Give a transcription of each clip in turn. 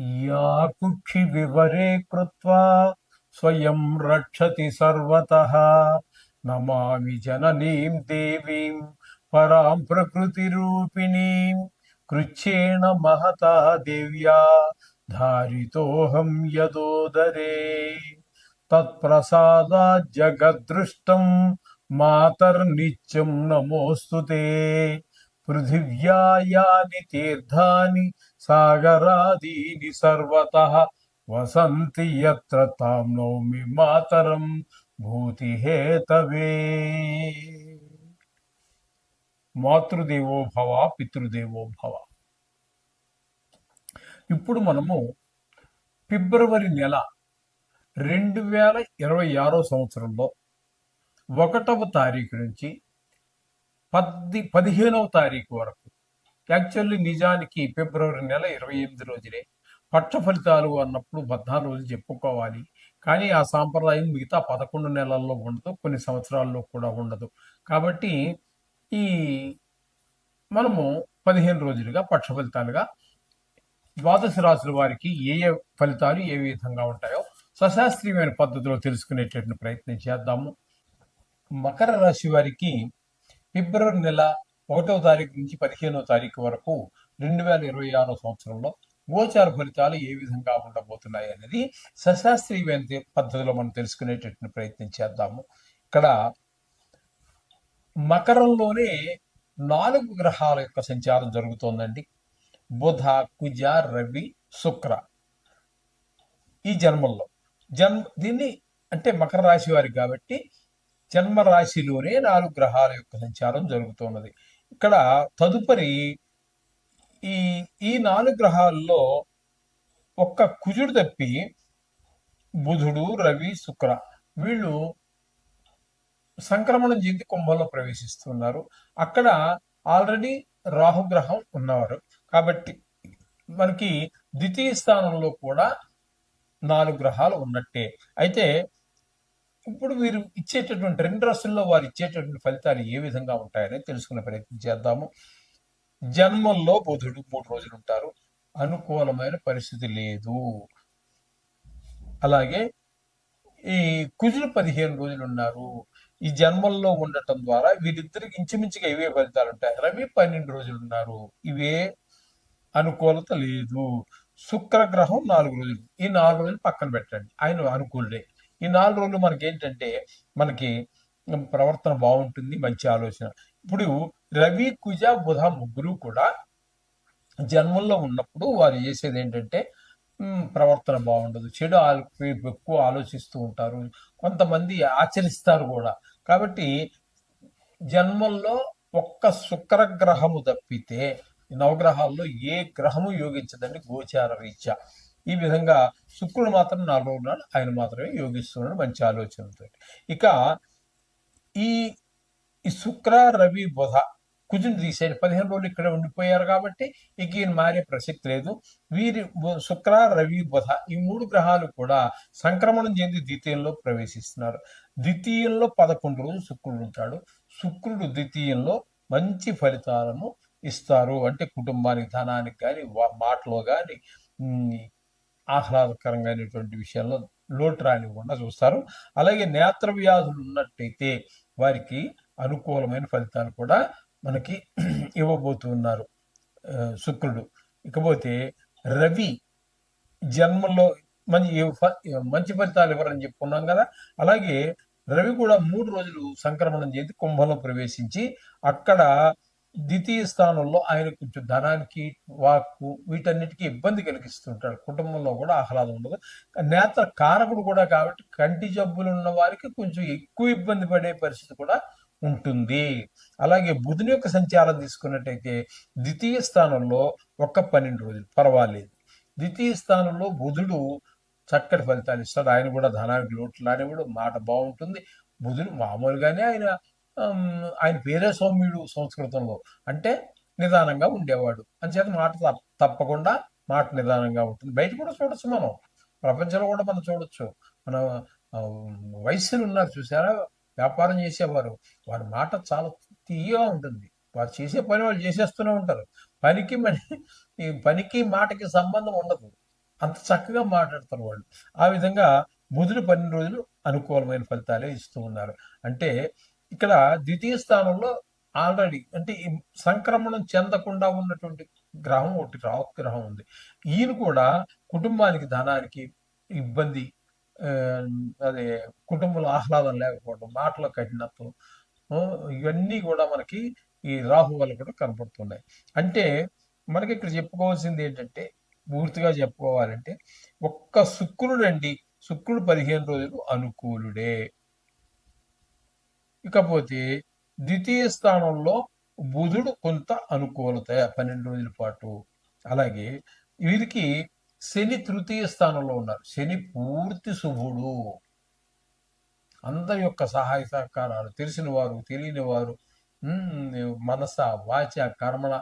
या कुक्षि विवरे कृत्वा स्वयं रक्षति सर्वतः। नमामि जननीं देवीं परां प्रकृतिरूपिणीं। कृच्छ्रेण महता देव्या, धारितोऽहं यदोदरे। तत्प्रसादात् जगद्दृष्टं मातर्नित्यं नमोऽस्तु ते। పృథివ్యాయాని తీర్థాని సాగరాదీని సర్వత. వసంతి ఎత్ర తాం నోమి మాతరం భూతి హేతవే మాతృదేవో భవ పితృదేవో భవ. ఇప్పుడు మనము ఫిబ్రవరి నెల రెండు వేల ఇరవై ఆరో సంవత్సరంలో ఒకటవ తారీఖు నుంచి పద్ది పదిహేనవ తారీఖు వరకు. యాక్చువల్లీ నిజానికి ఫిబ్రవరి నెల ఇరవై ఎనిమిది రోజులే పక్ష ఫలితాలు అన్నప్పుడు పద్నాలుగు రోజులు చెప్పుకోవాలి. కానీ ఆ సాంప్రదాయం మిగతా పదకొండు నెలల్లో ఉండదు కొన్ని సంవత్సరాల్లో కూడా ఉండదు. కాబట్టి ఈ మనము పదిహేను రోజులుగా పక్ష ఫలితాలుగా ద్వాదశ రాశుల వారికి ఏ ఏ ఫలితాలు ఏ విధంగా ఉంటాయో సశాస్త్రీయమైన పద్ధతిలో తెలుసుకునేటటువంటి ప్రయత్నం చేద్దాము. మకర రాశి వారికి ఫిబ్రవరి నెల ఒకటో తారీఖు నుంచి పదిహేనో తారీఖు వరకు రెండు వేల ఇరవై ఆరో సంవత్సరంలో గోచార ఫలితాలు ఏ విధంగా ఉండబోతున్నాయి అనేది సశాస్త్రీయమైన పద్ధతిలో మనం తెలుసుకునేటటువంటి ప్రయత్నం చేద్దాము. ఇక్కడ మకరంలోనే నాలుగు గ్రహాల యొక్క సంచారం జరుగుతోందండి. బుధ కుజ రవి శుక్ర ఈ జన్మల్లో. జన్మ దీన్ని అంటే మకర రాశి వారికి కాబట్టి జన్మ రాశిలోనే నాలుగు గ్రహాల యొక్క సంచారం జరుగుతున్నది. ఇక్కడ తదుపరి ఈ ఈ నాలుగు గ్రహాల్లో ఒక్క కుజుడు తప్పి బుధుడు రవి శుక్ర వీళ్ళు సంక్రమణం చెంది కుంభంలో ప్రవేశిస్తున్నారు. అక్కడ ఆల్రెడీ రాహుగ్రహం ఉన్నవారు. కాబట్టి మనకి ద్వితీయ స్థానంలో కూడా నాలుగు గ్రహాలు ఉన్నట్టే. అయితే ఇప్పుడు వీరు ఇచ్చేటటువంటి రెండు రాశుల్లో వారు ఇచ్చేటటువంటి ఫలితాలు ఏ విధంగా ఉంటాయని తెలుసుకునే ప్రయత్నం చేద్దాము. జన్మంలో బుధుడు మూడు రోజులు ఉంటారు. అనుకూలమైన పరిస్థితి లేదు. అలాగే ఈ కుజులు పదిహేను రోజులు ఉన్నారు. ఈ జన్మల్లో ఉండటం ద్వారా వీరిద్దరికి ఇంచుమించుగా ఇవే ఫలితాలు ఉంటాయి. రవి పన్నెండు రోజులు ఉన్నారు. ఇవే అనుకూలత లేదు. శుక్రగ్రహం నాలుగు రోజులు. ఈ నాలుగు రోజులు పక్కన పెట్టండి. ఆయన అనుకూలుడే. ఈ నాలుగు రోజులు మనకి ఏంటంటే మనకి ప్రవర్తన బాగుంటుంది మంచి ఆలోచన. ఇప్పుడు రవి కుజ బుధ ముగ్గురు కూడా జన్మంలో ఉన్నప్పుడు వారు చేసేది ఏంటంటే ప్రవర్తన బాగుండదు. చెడు ఎక్కువ ఆలోచిస్తూ ఉంటారు. కొంతమంది ఆచరిస్తారు కూడా. కాబట్టి జన్మంలో ఒక్క శుక్రగ్రహము తప్పితే ఈ నవగ్రహాల్లో ఏ గ్రహము యోగించదండి గోచార రీత్యా. ఈ విధంగా శుక్రుడు మాత్రం నాలుగు రోజులు ఆయన మాత్రమే యోగిస్తున్నాడు మంచి ఆలోచనతో ఇక ఈ ఈ శుక్ర రవి బుధ కుజుని తీసేది పదిహేను రోజులు ఇక్కడ ఉండిపోయారు కాబట్టి ఇక ఈయన మారే ప్రసక్తి లేదు. వీరి శుక్ర రవి బుధ ఈ మూడు గ్రహాలు కూడా సంక్రమణం చెంది ద్వితీయంలో ప్రవేశిస్తున్నారు. ద్వితీయంలో పదకొండు రోజులు శుక్రుడు ఉంటాడు. శుక్రుడు ద్వితీయంలో మంచి ఫలితాలను ఇస్తారు. అంటే కుటుంబానికి ధనానికి కానీ మాటలో కానీ ఆహ్లాదకరంగానేటువంటి విషయాల్లో లోటు రానివ్వకుండా చూస్తారు. అలాగే నేత్ర వ్యాధులు ఉన్నట్టయితే వారికి అనుకూలమైన ఫలితాలు కూడా మనకి ఇవ్వబోతున్నారు శుక్రుడు. ఇకపోతే రవి జన్మలో మంచి ఫ- మంచి ఫలితాలు ఇవ్వరని చెప్పుకున్నాం కదా. అలాగే రవి కూడా మూడు రోజులు సంక్రమణం చేసి కుంభంలో ప్రవేశించి అక్కడ ద్వితీయ స్థానంలో ఆయన కొంచెం ధనానికి వాక్కు వీటన్నిటికీ ఇబ్బంది కలిగిస్తుంటాడు. కుటుంబంలో కూడా ఆహ్లాదం ఉండదు. నేత్ర కారకుడు కూడా కాబట్టి కంటి జబ్బులు ఉన్న వారికి కొంచెం ఎక్కువ ఇబ్బంది పడే పరిస్థితి కూడా ఉంటుంది. అలాగే బుధుని యొక్క సంచారం తీసుకున్నట్టయితే ద్వితీయ స్థానంలో ఒక్క పన్నెండు రోజులు. పర్వాలేదు. ద్వితీయ స్థానంలో బుధుడు చక్కటి ఫలితాలు ఇస్తాడు. ఆయన కూడా ధనానికి లోటు రానివ్వడు మాట బాగుంటుంది. బుధుడు మామూలుగానే ఆయన ఆయన పేరే సౌమ్యుడు సంస్కృతంలో. అంటే నిదానంగా ఉండేవాడు. అంచేత మాట తప్ప- తప్పకుండా మాట నిదానంగా ఉంటుంది. బయట కూడా చూడొచ్చు మనం. ప్రపంచంలో కూడా మనం చూడొచ్చు. మన ఆ, వయస్సులు ఉన్నారు చూసారా? వ్యాపారం చేసేవారు. వారి మాట చాలా తీయగా ఉంటుంది. వారు చేసే పని వాళ్ళు చేసేస్తూనే ఉంటారు. పనికి ఈ పనికి మాటకి సంబంధం ఉండదు. అంత చక్కగా మాట్లాడతారు వాళ్ళు. ఆ విధంగా బుధుడు పన్నెండు రోజులు అనుకూలమైన ఫలితాలే ఇస్తూ ఉన్నారు. అంటే ఇక్కడ ద్వితీయ స్థానంలో ఆల్రెడీ అంటే ఈ సంక్రమణం చెందకుండా ఉన్నటువంటి గ్రహం ఒకటి రాహు గ్రహం ఉంది. ఈయన కూడా కుటుంబానికి ధనానికి ఇబ్బంది అదే కుటుంబంలో ఆహ్లాదం లేకపోవడం మాటల కఠినత్వం ఇవన్నీ కూడా మనకి ఈ రాహు వల్ల కూడా కనపడుతున్నాయి. అంటే మనకి ఇక్కడ చెప్పుకోవాల్సింది ఏంటంటే పూర్తిగా చెప్పుకోవాలంటే ఒక్క శుక్రుడు అండి శుక్రుడు పదిహేను రోజులు అనుకూలుడే. ఇకపోతే ద్వితీయ స్థానంలో బుధుడు కొంత అనుకూలత పన్నెండు రోజుల పాటు. అలాగే వీరికి శని తృతీయ స్థానంలో ఉన్నారు. శని పూర్తి శుభుడు. అందరి యొక్క సహాయ సహకారాలు తెలిసిన వారు తెలియని వారు మనస వాచ కర్మణ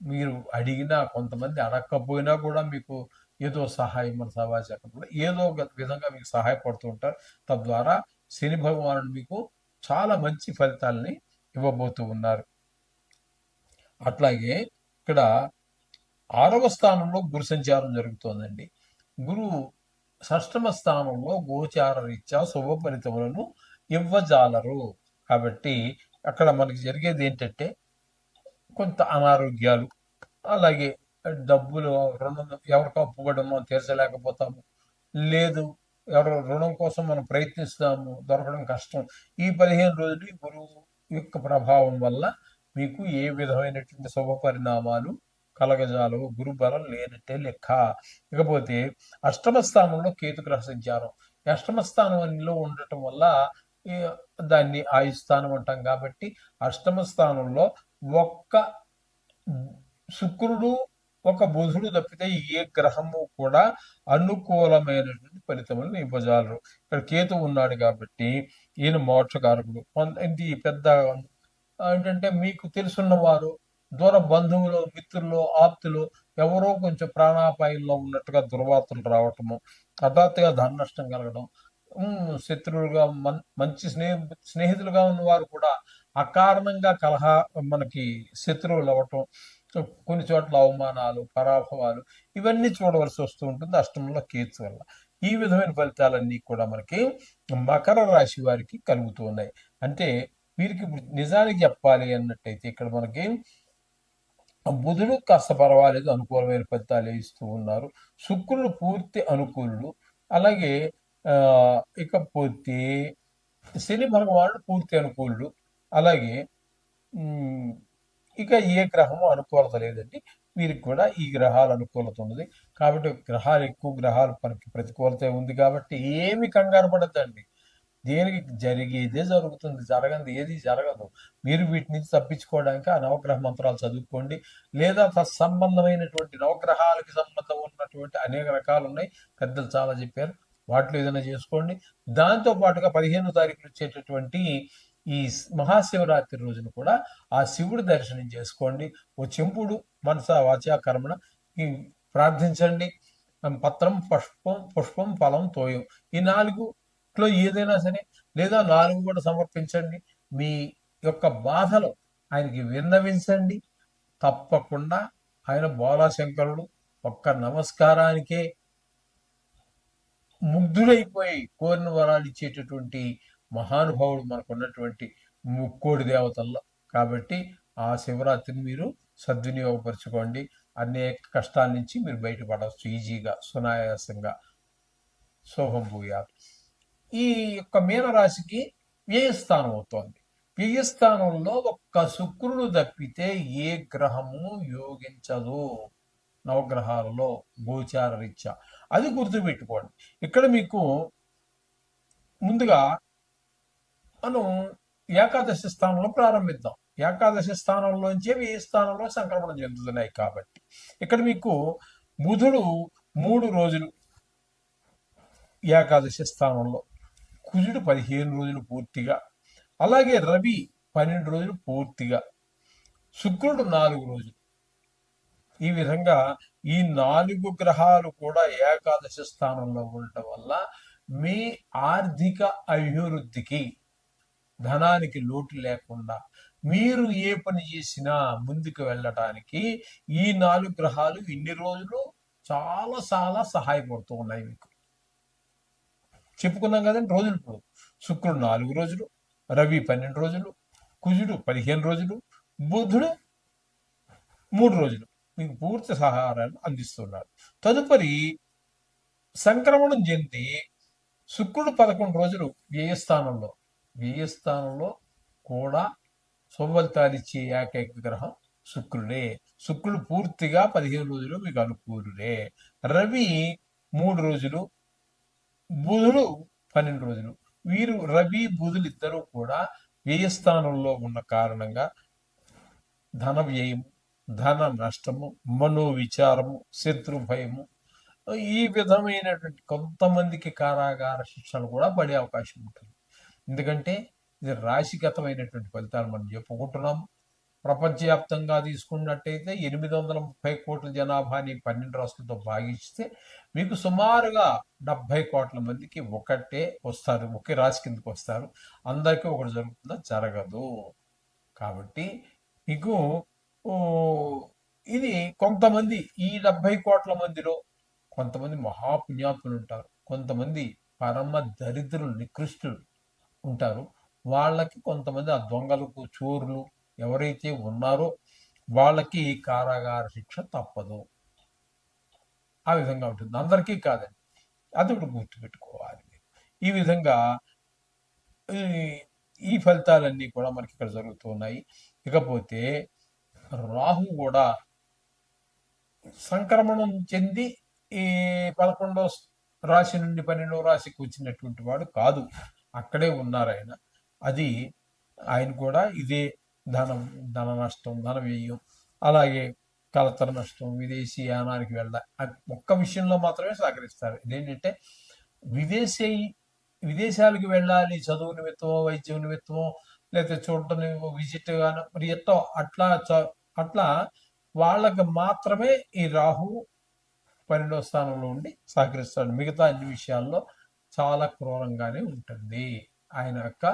మీరు అడిగినా కొంతమంది అడగకపోయినా కూడా మీకు ఏదో సహాయం మన సవాచ కర్మణ ఏదో ఒక విధంగా మీకు సహాయపడుతూ ఉంటారు. తద్వారా శని భగవానుడు మీకు చాలా మంచి ఫలితాలని ఇవ్వబోతూ ఉన్నారు. అట్లాగే ఇక్కడ ఆరవ స్థానంలో గురు సంచారం జరుగుతోందండి. గురువు షష్టమ స్థానంలో గోచార రీత్యా శుభ ఫలితములను ఇవ్వజాలరు. కాబట్టి అక్కడ మనకి జరిగేది ఏంటంటే కొంత అనారోగ్యాలు అలాగే డబ్బులు రుణం ఎవరికి అప్పుబడి ఉన్నాం తీర్చలేకపోతాము. లేదు ఎవరో రుణం కోసం మనం ప్రయత్నిస్తాము దొరకడం కష్టం. ఈ పదిహేను రోజులు ఈ గురువు యొక్క ప్రభావం వల్ల మీకు ఏ విధమైనటువంటి శుభ పరిణామాలు కలగజాలు గురు బలం లేనట్టే లెక్క. ఇకపోతే అష్టమ స్థానంలో కేతుగ్రహ సంచారం. అష్టమ స్థానంలో ఉండటం వల్ల దాన్ని ఆయుస్థానం అంటాం కాబట్టి అష్టమ స్థానంలో ఒక్క శుక్రుడు ఒక బుధుడు తప్పితే ఏ గ్రహము కూడా అనుకూలమైనటువంటి ఫలితములను ఇవ్వజాలరు. ఇక్కడ కేతు ఉన్నాడు కాబట్టి ఈయన మోక్షకారకుడు. ఇది పెద్ద ఏంటంటే మీకు తెలుసున్న వారు దూర బంధువులు మిత్రులు ఆప్తులు ఎవరో కొంచెం ప్రాణాపాయంలో ఉన్నట్టుగా దుర్వార్తలు రావటము హఠాత్తుగా ధన నష్టం కలగడం శత్రువులుగా మన్ మంచి స్నేహ స్నేహితులుగా ఉన్నవారు కూడా అకారణంగా కలహ మనకి శత్రువులు అవ్వటం కొన్ని చోట్ల అవమానాలు పరాభవాలు ఇవన్నీ చూడవలసి వస్తూ ఉంటుంది అష్టమంలో కేతు వల్ల. ఈ విధమైన ఫలితాలన్నీ కూడా మనకి మకర రాశి వారికి కలుగుతూ ఉన్నాయి అంటే వీరికి ఇప్పుడు నిజానికి చెప్పాలి అన్నట్టయితే ఇక్కడ మనకి బుధుడు కాస్త పర్వాలేదు అనుకూలమైన ఫలితాలు ఇస్తూ ఉన్నారు. శుక్రుడు పూర్తి అనుకూలుడు. అలాగే ఇకపోతే శని భగవానుడు పూర్తి అనుకూలుడు. అలాగే ఇక ఏ గ్రహము అనుకూలత లేదండి. వీరికి కూడా ఈ గ్రహాల అనుకూలత ఉన్నది. కాబట్టి గ్రహాలు ఎక్కువ గ్రహాలు మనకి ప్రతికూలత ఉంది కాబట్టి ఏమి కంగారు పడద్దండి. దేనికి జరిగేదే జరుగుతుంది జరగదు ఏది జరగదు. మీరు వీటి నుంచి తప్పించుకోవడానికి ఆ నవగ్రహ మంత్రాలు చదువుకోండి. లేదా తత్సంబంధమైనటువంటి నవగ్రహాలకి సంబంధం ఉన్నటువంటి అనేక రకాలు ఉన్నాయి. పెద్దలు చాలా చెప్పారు. వాటిలో ఏదైనా చేసుకోండి. దాంతో పాటుగా పదిహేను తారీఖులు వచ్చేటటువంటి ఈ మహాశివరాత్రి రోజున కూడా ఆ శివుడి దర్శనం చేసుకోండి. ఓ చెంపుడు మనస వాచా కర్మణ ప్రార్థించండి. పత్రం పుష్పం పుష్పం ఫలం తోయం. ఈ నాలుగులో ఏదైనా సరే లేదా నాలుగు కూడా సమర్పించండి. మీ యొక్క బాధలు ఆయనకి విన్నవించండి. తప్పకుండా ఆయన బోలాశంకరుడు ఒక్క నమస్కారానికే ముగ్ధులైపోయి కోరిన వరాలు ఇచ్చేటటువంటి మహానుభావుడు మనకున్నటువంటి ముక్కోడి దేవతల్లో. కాబట్టి ఆ శివరాత్రిని మీరు సద్వినియోగపరచుకోండి. అనేక కష్టాల నుంచి మీరు బయటపడవచ్చు ఈజీగా సునాయాసంగా. శోభం భూయాలు ఈ యొక్క మీనరాశికి వ్యయస్థానం అవుతోంది. వ్యయస్థానంలో ఒక్క శుక్రుడు తప్పితే ఏ గ్రహము యోగించదు. నవగ్రహాలలో గోచార రీత్యా. అది గుర్తుపెట్టుకోండి. ఇక్కడ మీకు ముందుగా మనం ఏకాదశి స్థానంలో ప్రారంభిద్దాం. ఏకాదశి స్థానంలోంచే ఈ స్థానంలో సంక్రమణం చెందుతున్నాయి కాబట్టి. ఇక్కడ మీకు బుధుడు మూడు రోజులు ఏకాదశి స్థానంలో కుజుడు పదిహేను రోజులు పూర్తిగా అలాగే రవి పన్నెండు రోజులు పూర్తిగా శుక్రుడు నాలుగు రోజులు. ఈ విధంగా ఈ నాలుగు గ్రహాలు కూడా ఏకాదశి స్థానంలో ఉండటం వల్ల మీ ఆర్థిక అభివృద్ధికి ధనానికి లోటు లేకుండా మీరు ఏ పని చేసినా ముందుకు వెళ్ళటానికి ఈ నాలుగు గ్రహాలు ఇన్ని రోజులు చాలా చాలా సహాయపడుతూ ఉన్నాయి మీకు. చెప్పుకున్నాం కదండి రోజులు ఇప్పుడు. శుక్రుడు నాలుగు రోజులు రవి పన్నెండు రోజులు కుజుడు పదిహేను రోజులు బుధుడు మూడు రోజులు. మీకు పూర్తి సహారాన్ని అందిస్తున్నారు. తదుపరి సంక్రమణం చెంది శుక్రుడు పదకొండు రోజులు వ్యయస్థానంలో. వ్యయస్థానంలో కూడా శుభఫలితాలు ఏకైక గ్రహం శుక్రుడే. శుక్రుడు పూర్తిగా పదిహేను రోజులు మీకు అనుకూలుడే. రవి మూడు రోజులు బుధుడు పన్నెండు రోజులు. వీరు రవి బుధులు ఇద్దరు కూడా వ్యయస్థానంలో ఉన్న కారణంగా ధన వ్యయం ధన నష్టము మనోవిచారము శత్రు భయము ఈ విధమైనటువంటి కొంతమందికి కారాగార శిక్షలు కూడా పడే అవకాశం ఉంటుంది. ఎందుకంటే ఇది రాశిగతమైనటువంటి ఫలితాలు మనం చెప్పుకుంటున్నాం. ప్రపంచవ్యాప్తంగా తీసుకున్నట్టయితే ఎనిమిది వందల ముప్పై కోట్ల జనాభాని పన్నెండు రాష్ట్రాలతో భాగిస్తే మీకు సుమారుగా డెబ్బై కోట్ల మందికి ఒకటే వస్తారు. ఒకే రాశి కిందకి వస్తారు. అందరికీ ఒకటి జరుగుతుందా? జరగదు. కాబట్టి మీకు ఇది కొంతమంది ఈ డెబ్బై కోట్ల మందిలో కొంతమంది మహాపుణ్యాత్ములు ఉంటారు. కొంతమంది పరమ దరిద్రులు నికృష్టులు. ఉంటారు. వాళ్ళకి కొంతమంది ఆ దొంగలకు చోరులు ఎవరైతే ఉన్నారో వాళ్ళకి కారాగార శిక్ష తప్పదు. ఆ విధంగా ఉంటుంది. అందరికీ కాదండి. అది ఒకటి గుర్తుపెట్టుకోవాలి ఈ విధంగా ఈ ఈ ఫలితాలన్నీ కూడా మనకి ఇక్కడ జరుగుతున్నాయి ఇకపోతే రాహు కూడా సంక్రమణం చెంది ఈ పదకొండో రాశి నుండి పన్నెండవ రాశికి వచ్చినటువంటి వాడు కాదు. అక్కడే ఉన్నారు ఆయన. అది ఆయన కూడా ఇదే ధనం ధన నష్టం ధన వ్యయం అలాగే కలతర నష్టం విదేశీ యానానికి వెళ్ళ ఒక్క విషయంలో మాత్రమే సహకరిస్తారు. ఇదేంటంటే విదేశీ విదేశాలకు వెళ్ళాలి చదువు నిమిత్తమో వైద్యం నిమిత్తమో లేకపోతే చూడటం విజిట్ గాను మరి ఎట్టో అట్లా చ- అట్లా వాళ్ళకి మాత్రమే ఈ రాహు పన్నెండవ స్థానంలో ఉండి సహకరిస్తాడు. మిగతా అన్ని విషయాల్లో చాలా క్రూరంగానే ఉంటుంది. ఆయన యొక్క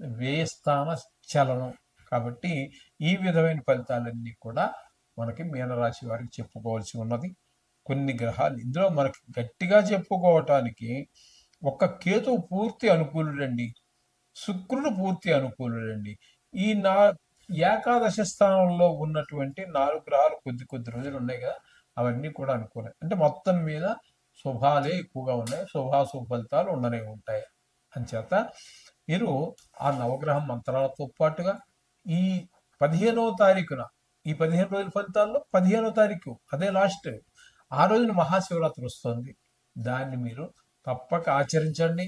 వేస్థాన చలనం. కాబట్టి ఈ విధమైన ఫలితాలన్నీ కూడా మనకి మీనరాశి వారికి చెప్పుకోవాల్సి ఉన్నది. కొన్ని గ్రహాలు ఇందులో మనకి గట్టిగా చెప్పుకోవటానికి ఒక కేతు పూర్తి అనుకూలుడండి. శుక్రుడు పూర్తి అనుకూలుడండి. ఈ నా ఏకాదశ స్థానంలో ఉన్నటువంటి నాలుగు గ్రహాలు కొద్ది కొద్ది రోజులు ఉన్నాయి కదా అవన్నీ కూడా అనుకూలం. అంటే మొత్తం మీద శుభాలే ఎక్కువగా ఉన్నాయి. శుభాశుభ ఫలితాలు ఉండనే ఉంటాయి. అంచేత మీరు ఆ నవగ్రహ మంత్రాలతో పాటుగా ఈ పదిహేనవ తారీఖున ఈ పదిహేను రోజుల ఫలితాల్లో పదిహేనవ తారీఖు అదే లాస్ట్ ఆ రోజున మహాశివరాత్రి వస్తుంది. దాన్ని మీరు తప్పక ఆచరించండి.